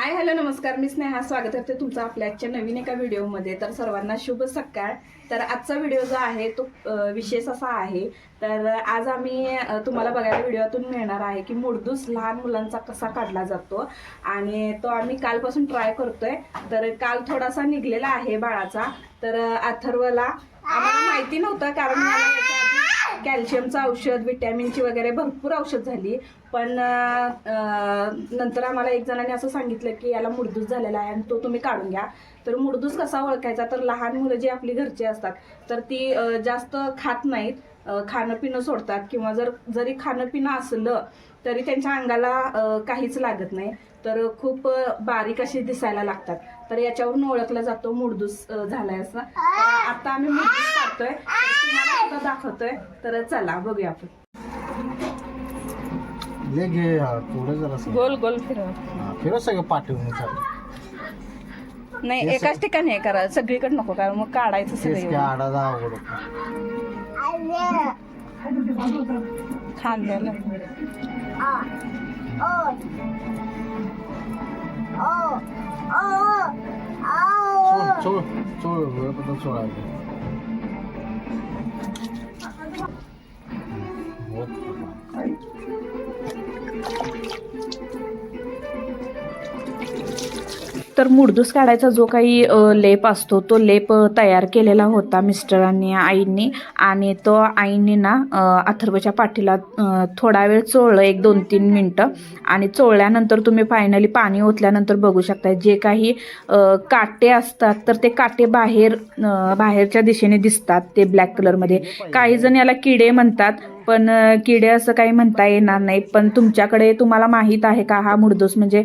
Hi hello नमस्कार. मी स्नेहा. स्वागत करते तुमचं आपल्या आजच्या नवीन एका व्हिडिओमध्ये. तर सर्वांना शुभ सकाळ. तर आजचा व्हिडिओ जो आहे तो विशेष असा आहे. तर आज आम्ही तुम्हाला बघायला व्हिडिओतून मिळणार आहे की मुडदूस लहान मुलांचा कसा काढला जातो. आणि तो आम्ही कालपासून ट्राय करतोय. तर काल थोडासा निघलेला आहे बाळाचा. तर अथर्वला आम्हाला माहिती नव्हतं कारण मला कॅल्शियमचं औषध विटॅमिनची वगैरे भरपूर औषध झाली. पण नंतर आम्हाला एक जणाने असं सांगितलं की याला मुडदूस झालेला आहे आणि तो तुम्ही काढून घ्या. तर मुडदूस कसा ओळखायचा? तर लहान मुलं जी आपली घरची असतात तर ती जास्त खात नाहीत. खाणं पिणं सोडतात किंवा जर जरी खाणं पिणं असलं तरी त्यांच्या अंगाला काहीच लागत नाही. तर खूप बारीक अशी दिसायला लागतात. तर याच्यावरून ओळखला जातो मुडदूस झालाय असं. आता आम्ही मुडदूस काढतोय तर तुम्हाला सुद्धा दाखवतोय. तर चला बघूया आपण. ले घे हा, थोडं जरा गोल गोल फिरव. फिरव सगळं पाठवून नाही एकाच ठिकाणी हे करा. सगळीकडे नको कारण मग काढायचं सगळं आडादा आवड खांद्याला चोळ चोळ चोळ वेळपत्र चोळायचं तर मुडदूस काढायचा जो काही लेप असतो तो लेप तयार केलेला होता मिस्टरांनी आईंनी. आणि तो आईंनी ना अथर्वच्या पाठीला थोडा वेळ चोळलं एक दोन तीन मिनटं. आणि चोळल्यानंतर तुम्ही फायनली पाणी ओतल्यानंतर बघू शकता जे काही काटे असतात तर ते काटे बाहेर बाहेरच्या दिशेने दिसतात ते ब्लॅक कलरमध्ये काही जण याला किडे म्हणतात पण किडे असं काही म्हणता येणार नाही पण तुमच्याकडे तुम्हाला माहीत आहे का हा मुडदोस म्हणजे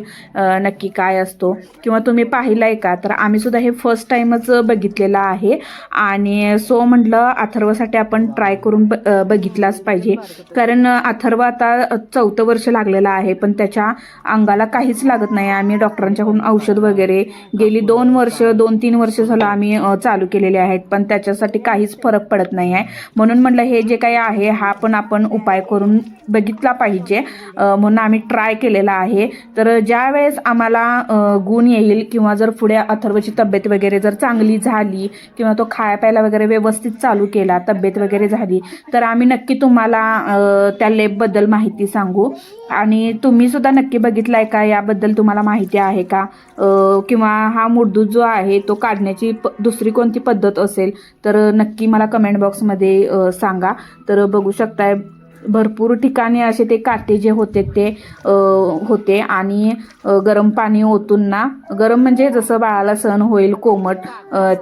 नक्की काय असतो? किंवा तुम्ही पाहिलाय का? तर आम्ही सुद्धा हे फर्स्ट टाईमच बघितलेलं आहे. आणि सो म्हटलं अथर्वसाठी आपण ट्राय करून ब- बघितलाच पाहिजे. कारण अथर्व आता चौथं वर्ष लागलेलं आहे. पण त्याच्या अंगाला काहीच लागत नाही. आम्ही डॉक्टरांच्याकडून औषध वगैरे गेली दोन वर्ष दोन तीन वर्ष झालं आम्ही चालू केलेले आहेत. पण त्याच्यासाठी काहीच फरक पडत नाही आहे. म्हणून म्हटलं हे जे काही आहे हा पण आपण उपाय करून बघितला पाहिजे. म्हणून आम्ही ट्राय केलेला आहे. तर ज्या वेळेस आम्हाला गुण येईल किंवा जर पुढे अथर्वची तब्येत वगैरे जर चांगली झाली किंवा तो खाया प्यायला वगैरे व्यवस्थित चालू केला तब्येत वगैरे झाली तर आम्ही नक्की तुम्हाला त्या लेपबद्दल माहिती सांगू. आणि तुम्ही सुद्धा नक्की आहे का? याबद्दल तुम्हाला माहिती आहे का? किंवा हा मुडदूत जो आहे तो काढण्याची प दुसरी कोणती पद्धत असेल? तर नक्की मला कमेंट बॉक्समध्ये सांगा. तर बघू शकताय भरपूर ठिकाणी असे ते काटे जे होते ते होते. आणि गरम पाणी ओतून ना गरम म्हणजे जसं बाळाला सहन होईल कोमट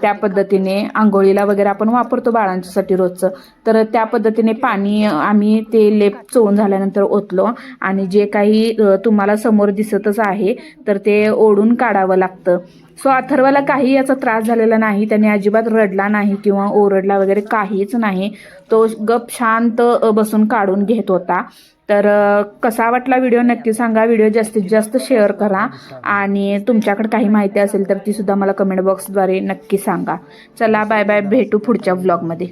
त्या पद्धतीने आंघोळीला वगैरे आपण वापरतो बाळांच्यासाठी रोजचं. तर त्या पद्धतीने पाणी आम्ही ते लेप चोळून झाल्यानंतर ओतलो. आणि जे काही तुम्हाला समोर दिसतच आहे तर ते ओढून काढावं लागतं. सो अथर्वाला काही याचा त्रास झालेला नाही. त्याने अजिबात रडला नाही किंवा ओरडला वगैरे काहीच नाही. तो गप शांत बसून काढून घेत होता. तर कसा वाटला व्हिडिओ? नक्की सांगा. व्हिडिओ जास्तीत जास्त शेअर करा. आणि तुमच्याकडे काही माहिती असेल तर ती सुद्धा मला कमेंट बॉक्सद्वारे नक्की सांगा. चला बाय बाय. भेटू पुढच्या व्लॉगमध्ये